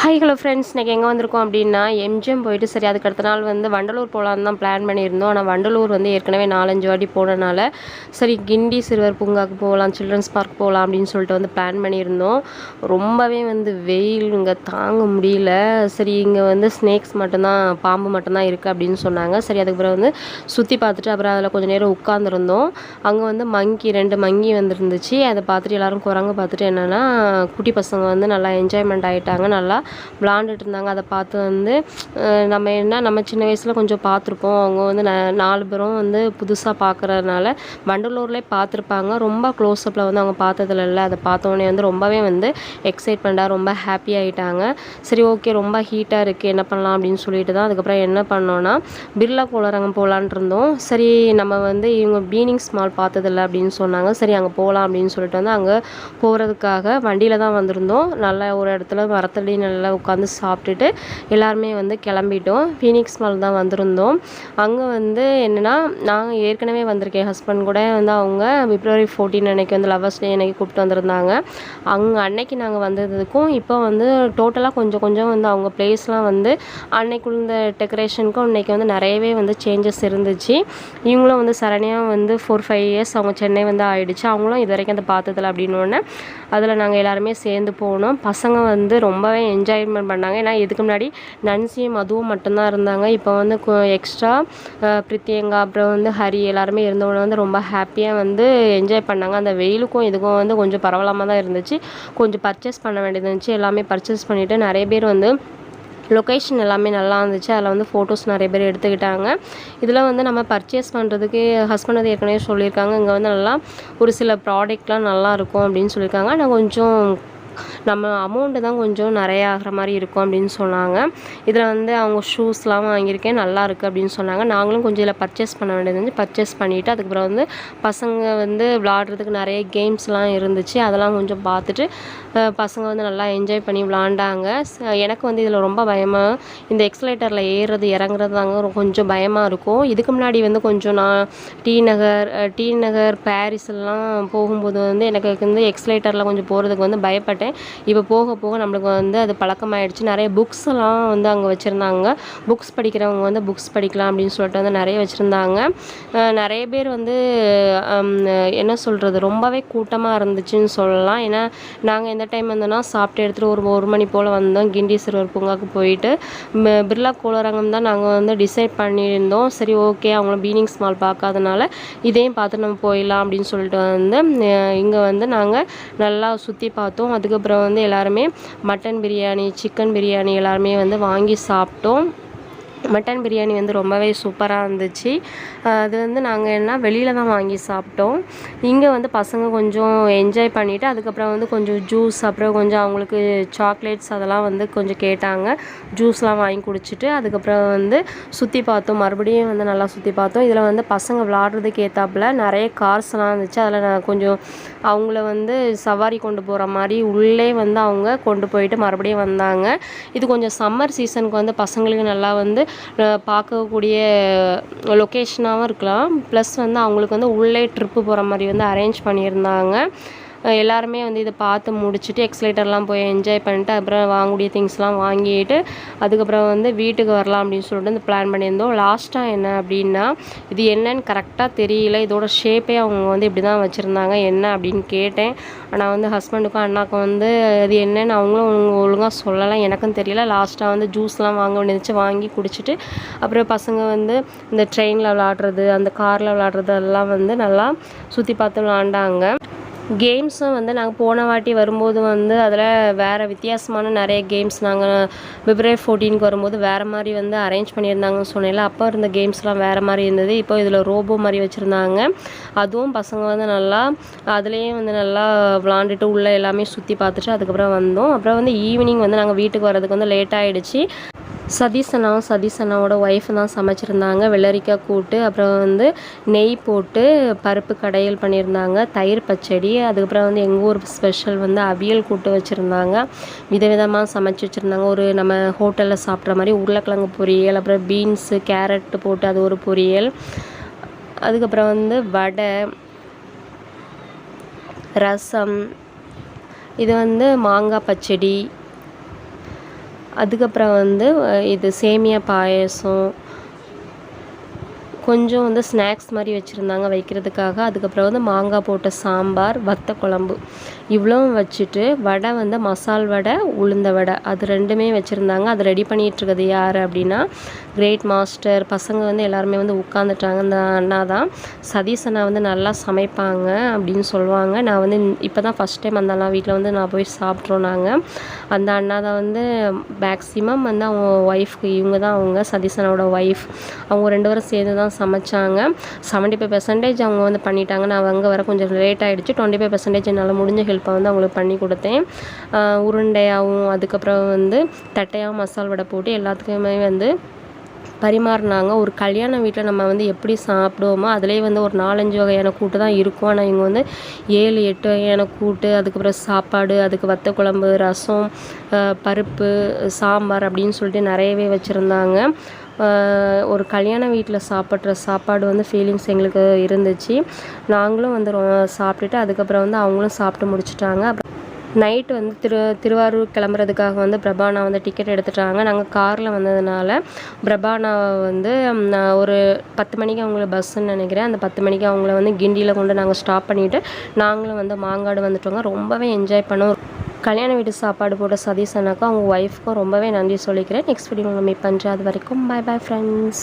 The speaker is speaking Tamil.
ஹாய் ஹலோ ஃப்ரெண்ட்ஸ் இன்றைக்கி எங்கே வந்திருக்கோம் அப்படின்னா எம்ஜிஎம் போயிட்டு சரி அதுக்கு அடுத்த நாள் வந்து வண்டலூர் போகலான்னு தான் பிளான் பண்ணியிருந்தோம். ஆனால் வண்டலூர் வந்து ஏற்கனவே நாலஞ்சு வாட்டி போனனால சரி கிண்டி சிறுவர் பூங்காவுக்கு போகலாம் சில்ட்ரன்ஸ் பார்க் போகலாம் அப்படின்னு சொல்லிட்டு வந்து பிளான் பண்ணியிருந்தோம். ரொம்பவே வந்து வெயில் இங்கே தாங்க முடியல. சரி இங்கே வந்து ஸ்னேக்ஸ் மட்டும்தான் பாம்பு மட்டும்தான் இருக்குது அப்படின்னு சொன்னாங்க. சரி அதுக்கு பிறகு வந்து சுற்றி பார்த்துட்டு அப்புறம் அதில் கொஞ்சம் நேரம் உட்காந்துருந்தோம் அங்கே வந்து மங்கி ரெண்டு மங்கி வந்துருந்துச்சு. அதை பார்த்துட்டு எல்லாரும் குரங்கு பார்த்துட்டு என்னென்னா குட்டி பசங்க வந்து நல்லா என்ஜாய்மெண்ட் ஆகிட்டாங்க நல்லா விளாண்டுட்டு இருந்தாங்க அதை பார்த்து வந்து நம்ம என்ன நம்ம சின்ன வயசில் கொஞ்சம் பார்த்துருப்போம். அவங்க வந்து ந நாலு பேரும் வந்து புதுசாக பார்க்குறதுனால வண்டலூர்லேயே பார்த்துருப்பாங்க. ரொம்ப க்ளோஸ்அப்பில் வந்து அவங்க பார்த்ததில்ல இல்லை. அதை பார்த்தோன்னே வந்து ரொம்பவே வந்து எக்ஸைட்மெண்ட்டாக ரொம்ப ஹாப்பி ஆகிட்டாங்க சரி ஓகே ரொம்ப ஹீட்டாக இருக்குது என்ன பண்ணலாம் அப்படின்னு சொல்லிட்டு தான் அதுக்கப்புறம் என்ன பண்ணோன்னா பிர்லா கோளரங்கம் போகலான்ட்டு இருந்தோம். சரி நம்ம வந்து இவங்க பீனிங்ஸ் மால் பார்த்ததில்ல அப்படின்னு சொன்னாங்க. சரி அங்கே போகலாம் அப்படின்னு சொல்லிட்டு வந்து அங்கே போகிறதுக்காக வண்டியில் தான் வந்திருந்தோம். நல்லா ஒரு இடத்துல மரத்தடி நல்லா உட்காந்து சாப்பிட்டுட்டு எல்லாருமே வந்து கிளம்பிட்டோம். ஃபீனிக்ஸ் மால் தான் வந்திருந்தோம். அங்கே வந்து என்னென்னா நாங்கள் ஏற்கனவே வந்திருக்கேன். ஹஸ்பண்ட் கூட வந்து அவங்க பிப்ரவரி ஃபோர்டீன் அன்னைக்கு வந்து லவர்ஸ் டே அன்னைக்கு கூப்பிட்டு வந்திருந்தாங்க. அங்கே அன்னைக்கு நாங்கள் வந்ததுக்கும் இப்போ வந்து டோட்டலாக கொஞ்சம் கொஞ்சம் வந்து அவங்க பிளேஸ்லாம் வந்து அன்னைக்கு இந்த டெக்கரேஷனுக்கும் இன்னைக்கு வந்து நிறையவே வந்து சேஞ்சஸ் இருந்துச்சு. இவங்களும் வந்து சரணியாக வந்து ஃபோர் ஃபைவ் இயர்ஸ் அவங்க சென்னை வந்து ஆயிடுச்சு. அவங்களும் இது வரைக்கும் அதை பார்த்ததில்ல அப்படின்னு அதில் நாங்கள் எல்லாருமே சேர்ந்து போனோம். பசங்க வந்து ரொம்பவே என்ஜாய்மெண்ட் பண்ணாங்க. ஏன்னா இதுக்கு முன்னாடி நன்சியும் அதுவும் மட்டும்தான் இருந்தாங்க. இப்போ வந்து எக்ஸ்ட்ரா பிரித்தியங்கா அப்புறம் வந்து ஹரி எல்லாருமே இருந்தவங்க வந்து ரொம்ப ஹாப்பியாக வந்து என்ஜாய் பண்ணாங்க. அந்த வெயிலுக்கும் இதுக்கும் வந்து கொஞ்சம் பரவலாமல் தான் இருந்துச்சு. கொஞ்சம் பர்ச்சேஸ் பண்ண வேண்டியது இருந்துச்சு. எல்லாமே பர்ச்சேஸ் பண்ணிவிட்டு நிறைய பேர் வந்து லொக்கேஷன் எல்லாமே நல்லா இருந்துச்சு. அதில் வந்து ஃபோட்டோஸ் நிறைய பேர் எடுத்துக்கிட்டாங்க. இதில் வந்து நம்ம பர்ச்சேஸ் பண்ணுறதுக்கு ஹஸ்பண்ட் வந்து ஏற்கனவே சொல்லியிருக்காங்க. இங்கே வந்து நல்லா ஒரு சில ப்ராடக்ட்லாம் நல்லா இருக்கும் அப்படின்னு சொல்லியிருக்காங்க. ஆனால் கொஞ்சம் நம்ம அமௌண்ட்டு தான் கொஞ்சம் நிறையா ஆகிற மாதிரி இருக்கும் அப்படின்னு சொன்னாங்க. இதில் வந்து அவங்க ஷூஸ்லாம் வாங்கியிருக்கேன் நல்லா இருக்குது அப்படின்னு சொன்னாங்க. நாங்களும் கொஞ்சம் இதில் பர்ச்சேஸ் பண்ண வேண்டியது இருந்துச்சு பர்ச்சேஸ் பண்ணிவிட்டு அதுக்கப்புறம் வந்து பசங்க வந்து விளாட்றதுக்கு நிறைய கேம்ஸ்லாம் இருந்துச்சு. அதெல்லாம் கொஞ்சம் பார்த்துட்டு பசங்க வந்து நல்லா என்ஜாய் பண்ணி விளாண்டாங்க. எனக்கு வந்து இதில் ரொம்ப பயமாக இந்த எக்ஸலேட்டரில் ஏறுறது இறங்குறது தாங்க கொஞ்சம் பயமாக இருக்கும். இதுக்கு முன்னாடி வந்து கொஞ்சம் நான் T Nagar T Nagar Parrys எல்லாம் போகும்போது வந்து எனக்கு வந்து எக்ஸலேட்டரில் கொஞ்சம் போகிறதுக்கு வந்து பயப்பட்டேன். இப்போ போக போக நம்மளுக்கு வந்து அது பழக்கமாயிடுச்சு. நிறைய புக்ஸ் எல்லாம் வந்து அங்கே வச்சுருந்தாங்க. புக்ஸ் படிக்கிறவங்க வந்து புக்ஸ் படிக்கலாம் அப்படின்னு சொல்லிட்டு வந்து நிறைய வச்சுருந்தாங்க. நிறைய பேர் வந்து என்ன சொல்கிறது ரொம்பவே கூட்டமாக இருந்துச்சுன்னு சொல்லலாம். ஏன்னா நாங்கள் எந்த டைம் வந்தோன்னா சாப்பிட்டு எடுத்துகிட்டு ஒரு ஒரு மணி போல் வந்தோம். கிண்டி சிறுவர் பூங்காவுக்கு போயிட்டு பிர்லா கோளரங்கம் தான் நாங்கள் வந்து டிசைட் பண்ணியிருந்தோம். சரி ஓகே அவங்கள பீனிங்ஸ் மால் பார்க்காதனால இதையும் பார்த்து நம்ம போயிடலாம் அப்படின்னு சொல்லிட்டு வந்து இங்கே வந்து நாங்கள் நல்லா சுற்றி பார்த்தோம். அதுக்கு அதுக்கப்புறம் வந்து எல்லாருமே மட்டன் பிரியாணி சிக்கன் பிரியாணி எல்லாருமே வந்து வாங்கி சாப்பிட்டோம். மட்டன் பிரியாணி வந்து ரொம்பவே சூப்பராக இருந்துச்சு. அது வந்து நாங்கள் என்ன வெளியில் தான் வாங்கி சாப்பிட்டோம். இங்கே வந்து பசங்க கொஞ்சம் என்ஜாய் பண்ணிவிட்டு அதுக்கப்புறம் வந்து கொஞ்சம் ஜூஸ் அப்புறம் கொஞ்சம் அவங்களுக்கு சாக்லேட்ஸ் அதெல்லாம் வந்து கொஞ்சம் கேட்டாங்க. ஜூஸ்லாம் வாங்கி குடிச்சிட்டு அதுக்கப்புறம் வந்து சுற்றி பார்த்தோம். மறுபடியும் வந்து நல்லா சுற்றி பார்த்தோம். இதில் வந்து பசங்க விளாட்றதுக்கு ஏற்றாப்புல நிறைய கார்ஸ்லாம் இருந்துச்சு. அதில் நான் கொஞ்சம் அவங்கள வந்து சவாரி கொண்டு போகிற மாதிரி உள்ளே வந்து அவங்க கொண்டு போயிட்டு மறுபடியும் வந்தாங்க. இது கொஞ்சம் சம்மர் சீசனுக்கு வந்து பசங்களுக்கு நல்லா வந்து பார்க்கக்கூடிய லொக்கேஷனாகவும் இருக்கலாம். ப்ளஸ் வந்து அவங்களுக்கு வந்து உள்ளே ட்ரிப்பு போகிற மாதிரி வந்து அரேஞ்ச் பண்ணியிருந்தாங்க. எல்லாருமே வந்து இதை பார்த்து முடிச்சுட்டு எக்ஸலேட்டர்லாம் போய் என்ஜாய் பண்ணிட்டு அப்புறம் வாங்கக்கூடிய திங்ஸ்லாம் வாங்கிட்டு அதுக்கப்புறம் வந்து வீட்டுக்கு வரலாம் அப்படின்னு சொல்லிட்டு இந்த பிளான் பண்ணியிருந்தோம். லாஸ்ட்டாக என்ன அப்படின்னா இது என்னன்னு கரெக்டாக தெரியல. இதோட ஷேப்பே அவங்க வந்து இப்படி தான் வச்சுருந்தாங்க. என்ன அப்படின்னு கேட்டேன். ஆனால் வந்து ஹஸ்பண்டுக்கும் அண்ணாக்கும் வந்து அது என்னன்னு அவங்களும் ஒழுங்காக சொல்லலை. எனக்கும் தெரியல. லாஸ்ட்டாக வந்து ஜூஸ்லாம் வாங்க வேண்டியிருந்துச்சு. வாங்கி குடிச்சிட்டு அப்புறம் பசங்க வந்து இந்த ட்ரெயினில் விளாட்றது அந்த காரில் விளாடுறது எல்லாம் வந்து நல்லா சுற்றி பார்த்து விளாண்டாங்க கேம்ஸும் வந்து நாங்கள் போன வாட்டி வரும்போது வந்து அதில் வேறு வித்தியாசமான நிறைய கேம்ஸ் நாங்கள் பிப்ரவரி ஃபோர்டீனுக்கு வரும்போது வேறு மாதிரி வந்து அரேஞ்ச் பண்ணியிருந்தாங்கன்னு சொன்னேன்ல அப்போ இருந்த கேம்ஸ்லாம் வேறு மாதிரி இருந்தது. இப்போ இதில் ரோபோ மாதிரி வச்சுருந்தாங்க. அதுவும் பசங்க வந்து நல்லா அதுலேயும் வந்து நல்லா விளாண்டுட்டு உள்ளே எல்லாமே சுற்றி பார்த்துட்டு அதுக்கப்புறம் வந்தோம். அப்புறம் வந்து ஈவினிங் வந்து நாங்கள் வீட்டுக்கு வர்றதுக்கு வந்து லேட் ஆகிடுச்சு சதீஷ் அண்ணாவும் சதீஷ் அண்ணாவோட ஒய்ஃப் தான் சமைச்சிருந்தாங்க. வெள்ளரிக்காய் கூட்டு அப்புறம் வந்து நெய் போட்டு பருப்பு கடையல் பண்ணியிருந்தாங்க. தயிர் பச்சடி அதுக்கப்புறம் வந்து எங்கள் ஊர் ஸ்பெஷல் வந்து அவியல் கூட்டு வச்சுருந்தாங்க. விதவிதமாக சமைச்சு வச்சுருந்தாங்க. ஒரு நம்ம ஹோட்டலில் சாப்பிட்ற மாதிரி உருளைக்கிழங்கு பொரியல் அப்புறம் பீன்ஸு கேரட் போட்டு அது ஒரு பொரியல். அதுக்கப்புறம் வந்து வடை ரசம் இது வந்து மாங்காய் பச்சடி அதுக்கப்புறம் வந்து இது சேமியா பாயசம் கொஞ்சம் வந்து ஸ்நாக்ஸ் மாதிரி வச்சுருந்தாங்க வைக்கிறதுக்காக. அதுக்கப்புறம் வந்து மாங்காய் போட்ட சாம்பார் வத்த குழம்பு. இவ்வளவும் வச்சுட்டு வடை வந்து மசால் வடை உளுந்த வடை. அது ரெண்டுமே வச்சுருந்தாங்க. அது ரெடி பண்ணிகிட்ருக்கிறது யார் அப்படின்னா கிரேட் மாஸ்டர் பசங்க வந்து எல்லாருமே வந்து உட்காந்துட்டாங்க. இந்த அண்ணா தான். சதீஷ் அண்ணா வந்து நல்லா சமைப்பாங்க அப்படின்னு சொல்லுவாங்க. நான் வந்து இப்போ தான் ஃபஸ்ட் டைம் அந்த அண்ணா வீட்டில் வந்து நான் போய் சாப்பிட்றோம் நாங்கள் அந்த அண்ணா தான் வந்து மேக்ஸிமம் வந்து அவங்க ஒய்ஃப்க்கு இவங்க தான் அவங்க சதீஷ் அண்ணாவோட ஒய்ஃப் அவங்க ரெண்டு பேரும் சேர்ந்து தான் சமைச்சாங்க. செவன்ட்டி ஃபைவ் பர்சன்டேஜ் அவங்க வந்து பண்ணிட்டாங்க. நான் அங்கே வர கொஞ்சம் லேட் ஆகிடுச்சு டுவெண்ட்டி ஃபைவ் பர்சன்டேஜ் என்னால் முடிஞ்ச ஹெல்ப்பை வந்து அவங்களுக்கு பண்ணி கொடுத்தேன். உருண்டையாகவும் அதுக்கப்புறம் வந்து தட்டையாகவும் மசால் வடை போட்டு எல்லாத்துக்குமே வந்து பரிமாறினாங்க. ஒரு கல்யாண வீட்டில் நம்ம வந்து எப்படி சாப்பிடுவோமோ அதுலேயே வந்து ஒரு நாலஞ்சு வகையான கூட்டு தான் இருக்கும். ஆனால் இவங்க வந்து ஏழு எட்டு வகையான கூட்டு அதுக்கப்புறம் சாப்பாடு அதுக்கு வத்த குழம்பு ரசம் பருப்பு சாம்பார் அப்படின்னு சொல்லிட்டு நிறையவே வச்சுருந்தாங்க. ஒரு கல்யாண வீட்டில் சாப்பிட்ற சாப்பாடு வந்து ஃபீலிங்ஸ் எங்களுக்கு இருந்துச்சு. நாங்களும் வந்து ரொ- சாப்பிட்டுட்டு அதுக்கப்புறம் வந்து அவங்களும் சாப்பிட்டு முடிச்சிட்டாங்க. அப்புறம் நைட்டு வந்து திரு திருவாரூர் கிளம்புறதுக்காக வந்து பிரபானா வந்து டிக்கெட் எடுத்துட்டாங்க. நாங்கள் காரில் வந்ததுனால பிரபானாவை வந்து நான் ஒரு பத்து மணிக்கு அவங்கள பஸ்ஸுன்னு நினைக்கிறேன். அந்த பத்து மணிக்கு அவங்கள வந்து கிண்டியில் கொண்டு நாங்கள் ஸ்டாப் பண்ணிவிட்டு நாங்களும் வந்து மாங்காடு வந்துட்டோங்க. ரொம்பவே என்ஜாய் பண்ணோம். கல்யாண வீட்டு சாப்பாடு போட்ட சதீஷ் அண்ணாக்கும் அவங்க ஒய்ஃப்க்கும் ரொம்பவே நன்றி சொல்லிக்கிறேன். நெக்ஸ்ட் வீடியோ நம்ம பண்ணுறேன் அது வரைக்கும். By bye friends